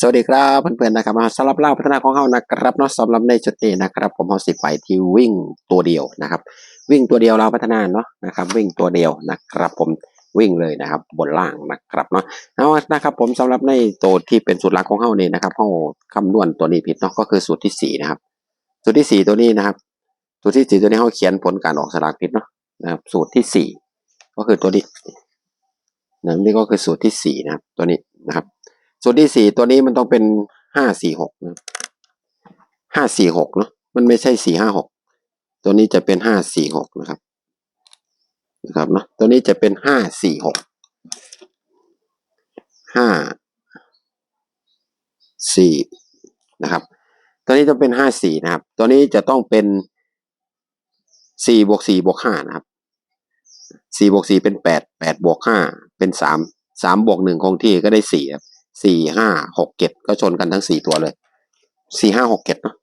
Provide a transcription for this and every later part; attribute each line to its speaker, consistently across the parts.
Speaker 1: สวัสดีครับเพื่อนๆนะครับมาสำหรับเล่าพัฒนาของเขานะครับเนาะสำหรับในจุดนี้นะครับ ผมเอาสิไปที่วิ่งตัวเดียวนะครับ วิ่งตัวเดียวเราพัฒนาเนาะนะครับ วิ่งตัวเดียวนะครับ ผมวิ่งเลยนะครับ บนล่างนะครับเนาะเอานะครับผมสำหรับในตัวที่เป็นสูตรหลักของเขานี่นะครับเขาคำนวณตัวนี้ผิดเนาะก็คือสูตรที่สี่นะครับ สูตรที่สี่ตัวนี้นะครับ สูตรที่สี่ตัวนี้เขาเขียนผลการออกสลากผิดเนาะนะครับ สูตรที่สี่ก็คือตัวนี้นะนี่ก็คือสูตรที่สี่นะครับ ตัวนี้นะครับ สูตรที่สี่ตัวนี้มันต้องเป็นห้าสี่หกนะห้าสี่หกเนาะมันไม่ใช่สี่ห้าหกตัวนี้จะเป็นห้าสี่หกนะครับนะครับเนาะตัวนี้จะเป็นห้าสี่หกห้าสี่นะครับตัวนี้จะเป็นห้าสี่นะครับ ตัวนี้จะต้องเป็นสี่บวกสี่บวกห้านะครับสี่บวกสี่เป็นแปดแปดบวกห้าเป็นสามสามบวกหนึ่งคงที่ก็ได้สี่ครับ สี่ห้าหกเจ็ดก็ชนกันทั้งสี่ตัวเลยสี่ห้าหกเจ็ดเนาะ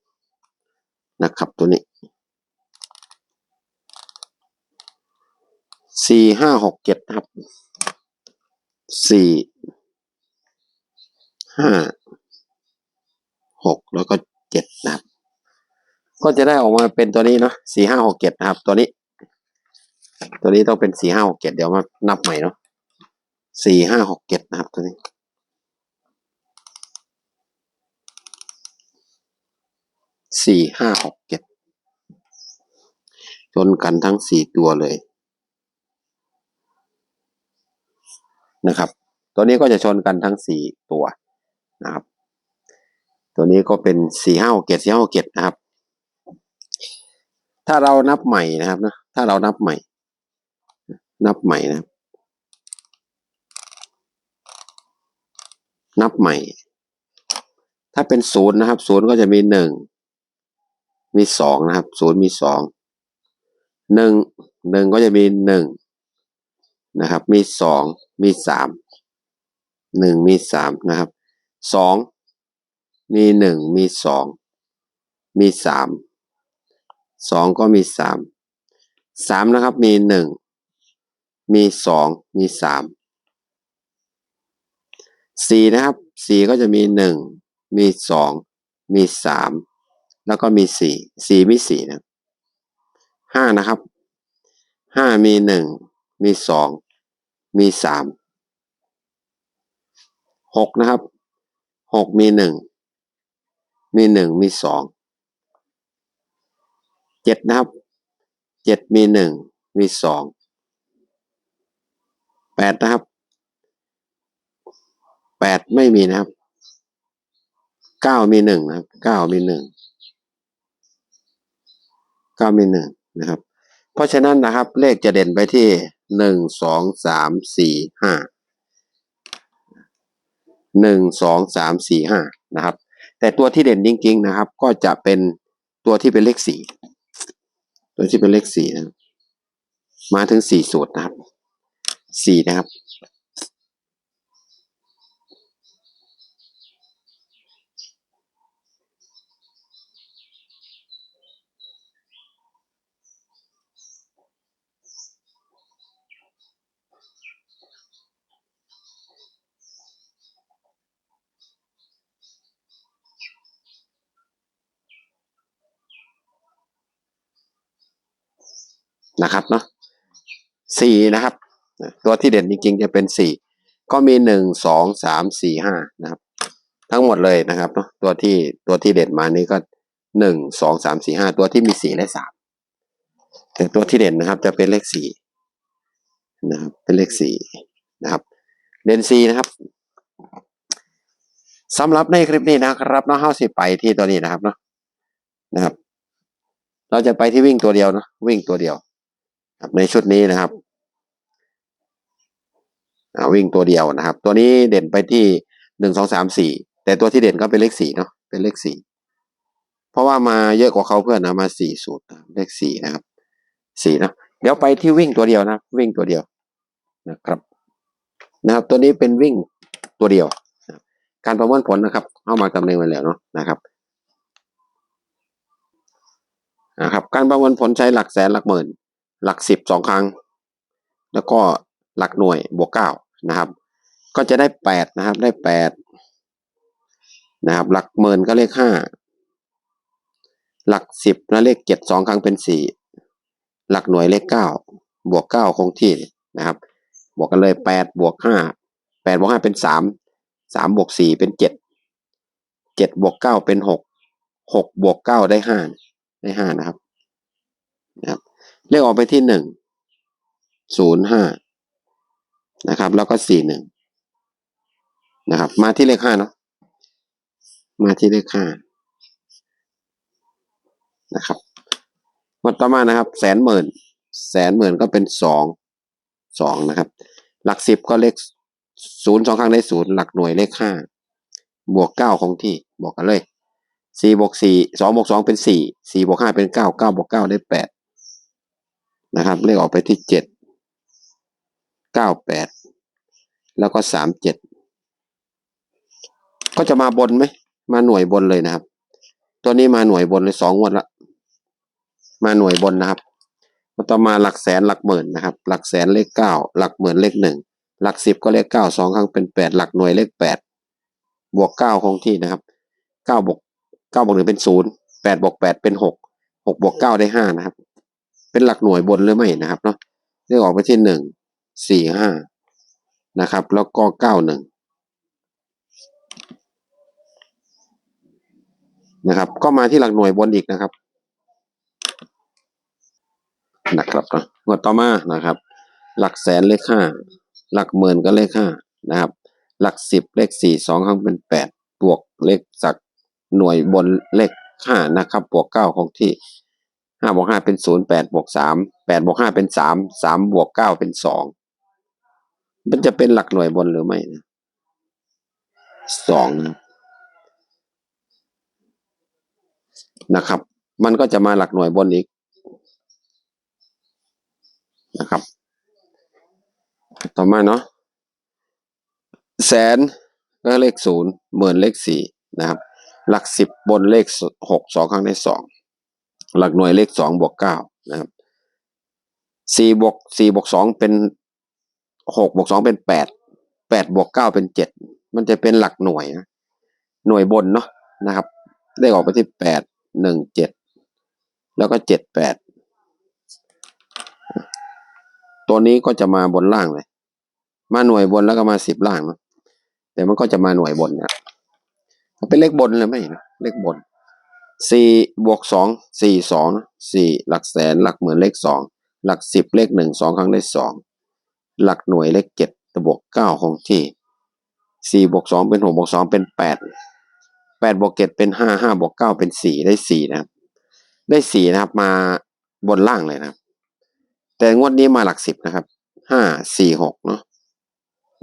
Speaker 1: นะครับตัวนี้สี่ห้าหกเจ็ดครับสี่ห้าหกแล้วก็เจ็ดนะครับ ก็จะได้ออกมาเป็นตัวนี้เนาะสี่ห้าหกเจ็ดนะครับ ตัวนี้ ตัวนี้ต้องเป็นสี่ห้าหกเจ็ดเดี๋ยวมานับใหม่เนาะสี่ห้าหกเจ็ดนะครับ ตัวนี้ สี่ห้าหกเจ็ดชนกันทั้งสี่ตัวเลยนะครับ ตัวนี้ก็จะชนกันทั้งสี่ตัวนะครับ ตัวนี้ก็เป็นสี่ห้าหกเจ็ดสี่ห้าหกเจ็ดนะครับ ถ้าเรานับใหม่นะครับนะถ้าเรานับใหม่ นับใหม่นะครับนับใหม่ ถ้าเป็นศูนย์นะครับศูนย์ก็จะมีหนึ่ง มีสองนะครับศูนย์มีสองหนึ่งหนึ่งก็จะมีหนึ่งนะครับ มีสองมีสามหนึ่งมีสามนะครับสองมีหนึ่งมีสองมีสามสองก็มีสามสามนะครับมีหนึ่งมีสองมีสามสี่นะครับสี่ก็จะมีหนึ่งมีสองมีสาม แล้วก็มีสี่สี่มีสี่นะห้านะครับห้ามีหนึ่งมีสองมีสามหกนะครับหกมีหนึ่งมีหนึ่งมีสองเจ็ดนะครับเจ็ดมีหนึ่งมีสองแปดนะครับแปดไม่มีนะครับเก้ามีหนึ่งนะครับเก้ามีหนึ่ง เก้ามีหนึ่งนะครับ เพราะฉะนั้นนะครับ เลขจะเด่นไปที่หนึ่งสองสามสี่ห้าหนึ่งสองสามสี่ห้านะครับ แต่ตัวที่เด่นจริงๆนะครับ ก็จะเป็นตัวที่เป็นเลขสี่ตัวที่เป็นเลขสี่นะมาถึงสี่สูตรนะครับสี่นะครับ นะครับเนาะสี่นะครับ ตัวที่เด่นจริงๆจะเป็นสี่ก็มีหนึ่งสองสามสี่ห้านะครับ ทั้งหมดเลยนะครับเนาะตัวที่ตัวที่เด่นมานี้ก็หนึ่งสองสามสี่ห้าตัวที่มีสี่และสามแต่ตัวที่เด่นนะครับจะเป็นเลขสี่นะครับ เป็นเลขสี่นะครับ เด่นสี่นะครับสำหรับในคลิปนี้นะครับเนาะเฮาสิไปที่ตัวนี้นะครับเนาะนะครับ เราจะไปที่วิ่งตัวเดียวเนาะวิ่งตัวเดียว ครับในชุดนี้นะครับวิ่งตัวเดียวนะครับ ตัวนี้เด่นไปที่หนึ่งสองสามสี่แต่ตัวที่เด่นก็เป็นเลขสี่เนาะเป็นเลขสี่เพราะว่ามาเยอะกว่าเขาเพื่อนนะมาสี่สูตรเลขสี่นะครับสี่นะเดี๋ยวไปที่วิ่งตัวเดียวนะ วิ่งตัวเดียวนะครับ นะครับ ตัวนี้เป็นวิ่งตัวเดียว การประเมวลผลนะครับ เข้ามาตำแน่งไว้แล้วเนาะนะครับนะครับ การประเมวลผลใช้หลักแสนหลักหมื่น หลักสิบสองครั้ง แล้วก็หลักหน่วยบวกเก้านะครับ ก็จะได้แปดนะครับได้แปดนะครับ หลักหมื่นก็เลขห้าหลักสิบนะเลขเจ็ดสองครั้งเป็นสี่หลักหน่วยเลขเก้าบวกเก้าคงที่นะครับ บวกกันเลยแปดบวกห้าแปดบวกห้าเป็นสามสามบวกสี่เป็นเจ็ดเจ็ดบวกเก้าเป็นหกหกบวกเก้าได้ห้าได้ห้านะครับนะครับ เลขออกไปที่หนึ่งศูนย์ห้านะครับ แล้วก็สี่หนึ่งนะครับ มาที่เลขห้าเนาะมาที่เลขห้านะครับหมดต่อมานะครับ แสนหมื่น แสนหมื่นก็เป็นสองสองนะครับ หลักสิบก็เลขศูนย์สองครั้งได้ศูนย์หลักหน่วยเลขห้าบวกเก้าคงที่บวกกันเลยสี่บวกสี่สองบวกสองเป็นสี่สี่บวกห้าเป็นเก้าเก้าบวกเก้าได้แปด นะครับ เลขออกไปที่เจ็ดเก้าแปดแล้วก็สามเจ็ดก็จะมาบนไหม มาหน่วยบนเลยนะครับ ตัวนี้มาหน่วยบนเลยสองวันละ มาหน่วยบนนะครับต่อมาหลักแสนหลักหมื่นนะครับ หลักแสนเลขเก้าหลักหมื่นเลขหนึ่งหลักสิบก็เลขเก้าสองครั้งเป็นแปดหลักหน่วยเลขแปดบวกเก้าคงที่นะครับเก้าบวกเก้าบวกหนึ่งเป็นศูนย์แปดบวกแปดเป็นหกหกบวกเก้าได้ห้านะครับ เป็นหลักหน่วยบนหรือไม่นะครับเนาะเลขออกไปที่หนึ่งสี่ห้านะครับ แล้วก็เก้าหนึ่งนะครับ ก็มาที่หลักหน่วยบนอีกนะครับ นะครับเนาะงวดต่อมานะครับ หลักแสนเลขห้าหลักหมื่นก็เลขห้านะครับ หลักสิบเลขสี่สองครั้งเป็นแปดบวกเลขจากหน่วยบนเลขห้านะครับ บวกเก้าคงที่ ห้าบวกห้าเป็นศูนย์แปดบวกสามแปดบวกห้าเป็นสามสามบวกเก้าเป็นสองมันจะเป็นหลักหน่วยบนหรือไม่นะสองนะนะครับ มันก็จะมาหลักหน่วยบนอีกนะครับ ต่อมาเนาะแสนก็เลขศูนย์หมื่นเลขสี่นะครับ หลักสิบบนเลขหกสองครั้งได้สอง หลักหน่วยเลขสองบวกเก้านะครับสี่บวกสี่บวกสองเป็นหกบวกสองเป็นแปดแปดบวกเก้าเป็นเจ็ดมันจะเป็นหลักหน่วยนะหน่วยบนเนาะนะครับ เลขออกไปที่แปดหนึ่งเจ็ดแล้วก็เจ็ดแปดตัวนี้ก็จะมาบนล่างเลย มาหน่วยบนแล้วก็มาสิบล่างเนาะแต่มันก็จะมาหน่วยบนเนี่ยเป็นเลขบนเลยไหมนะเลขบน สี่บวกสองสี่สองสี่หลักแสนหลักหมื่นเลขสองหลักสิบเลขหนึ่งสองครั้งได้สองหลักหน่วยเลขเจ็ดตะบวกเก้าคงที่สี่บวกสองเป็นหกบวกสองเป็นแปดแปดบวกเจ็ดเป็นห้าห้าบวกเก้าเป็นสี่ได้สี่นะครับ ได้สี่นะครับมาบนล่างเลยนะครับ แต่งวดนี้มาหลักสิบนะครับห้าสี่หกเนาะ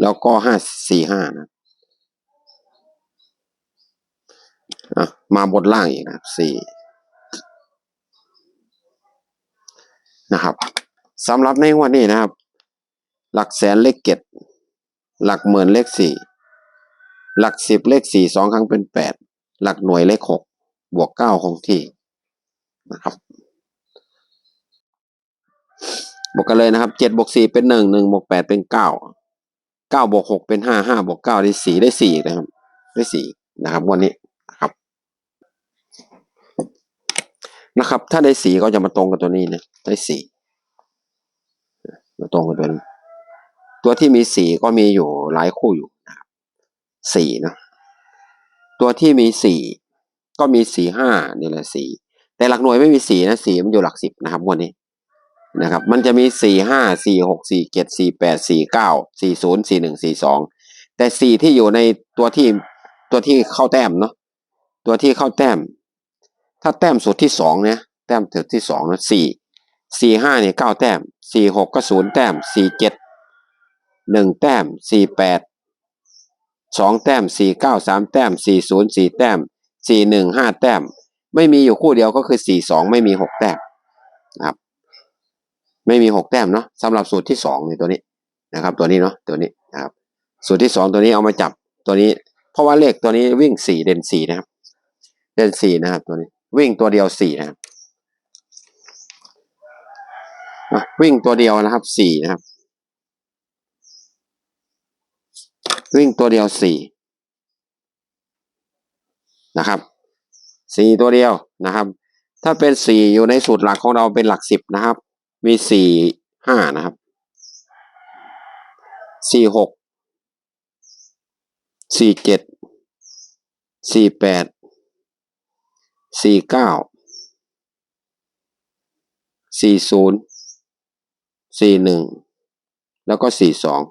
Speaker 1: แล้วก็ห้าสี่ห้านะอะ มาบนล่างอีกนะครับสี่นะครับสำหรับในวันนี้นะครับ หลักแสนเลขเจ็ดหลักหมื่นเลขสี่หลักสิบเลขสี่สองครั้งเป็นแปดหลักหน่วยเลขหกบวกเก้าคงที่นะครับบวกกันเลยนะครับเจ็ดบวกสี่เป็นหนึ่งหนึ่งบวกแปดเป็นเก้าเก้าบวกหกเป็นห้าห้าบวกเก้าได้สี่ได้สี่นะครับ ได้สี่นะครับวันนี้ นะครับ ถ้าได้สีก็จะมาตรงกับตัวนี้นะได้สีมาตรงกับตัวนี้ตัวที่มีสีก็มีอยู่หลายคู่อยู่นะครับสี่นะตัวที่มีสี่ก็มีสี่ห้านี่แหละสี่แต่หลักหน่วยไม่มีสี่นะสี่มันอยู่หลักสิบนะครับวันนี้นะครับ มันจะมีสี่ห้าสี่หกสี่เจ็ดสี่แปดสี่เก้าสี่ศูนย์สี่หนึ่งสี่สองแต่สี่ที่อยู่ในตัวที่ตัวที่เข้าแต้มเนาะตัวที่เข้าแต้ม ถ้าแต้มสุดที่สองเนี่ยแต้มสุดที่สองนะสี่สี่ห้าเนี่ยเก้าแต้มสี่หกก็ศูนย์แต้มสี่เจ็ดหนึ่งแต้มสี่แปดสองแต้มสี่เก้าสามแต้มสี่ศูนย์สี่แต้มสี่หนึ่งห้าแต้ม ไม่มีอยู่คู่เดียวก็คือสี่สองไม่มีหกแต้มนะครับไม่มีหกแต้มเนาะสำหรับสูตรที่สองในตัวนี้นะครับ ตัวนี้เนาะตัวนี้นะครับ สูตรที่สองตัวนี้เอามาจับตัวนี้ เพราะว่าเลขตัวนี้วิ่งสี่เด่นสี่นะครับ เด่นสี่นะครับตัวนี้ วิ่งตัวเดียวสี่นะครับวิ่งตัวเดียวนะครับสี่นะครับ วิ่งตัวเดียวสี่นะครับสี่ตัวเดียวนะครับ ถ้าเป็นสี่อยู่ในสูตรหลักของเราเป็นหลักสิบนะครับ มีสี่ห้านะครับสี่หกสี่เจ็ดสี่แปด สี่เก้าสี่ศูนย์สี่หนึ่งแล้วก็สี่สอง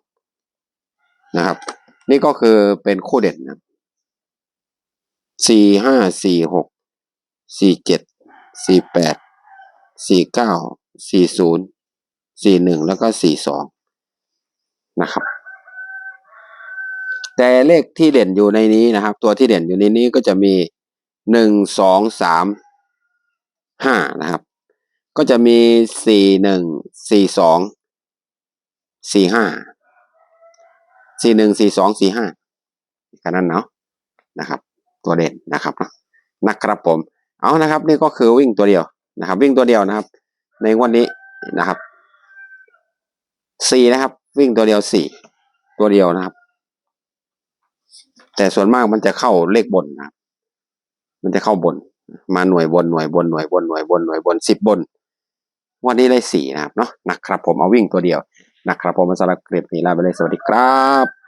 Speaker 1: นะครับ นี่ก็คือเป็นคู่เด่นนะสี่ห้าสี่หกสี่เจ็ดสี่แปดสี่เก้าสี่ศูนย์สี่หนึ่งแล้วก็สี่สองนะครับ แต่เลขที่เด่นอยู่ในนี้นะครับ ตัวที่เด่นอยู่ในนี้ก็จะมี หนึ่งสองสามห้านะครับ ก็จะมีสี่หนึ่งสี่สองสี่ห้าสี่หนึ่งสี่สองสี่ห้าแค่นั้นเนาะนะครับ ตัวเด่นนะครับนะครับผมเอานะครับ นี่ก็คือวิ่งตัวเดียวนะครับ วิ่งตัวเดียวนะครับ ในวันนี้นะครับสี่นะครับ วิ่งตัวเดียวสี่ตัวเดียวนะครับ แต่ส่วนมากมันจะเข้าเลขบนนะครับ มันจะเข้าบน มาหน่วยบนหน่วยบนหน่วยบนหน่วยบนหน่วยบนสิบบน วันนี้เลยสี่นะครับเนาะนะครับผมเอาวิ่งตัวเดียวนะครับผมสำหรับคลิปนี้ลาไปเลยสวัสดีครับ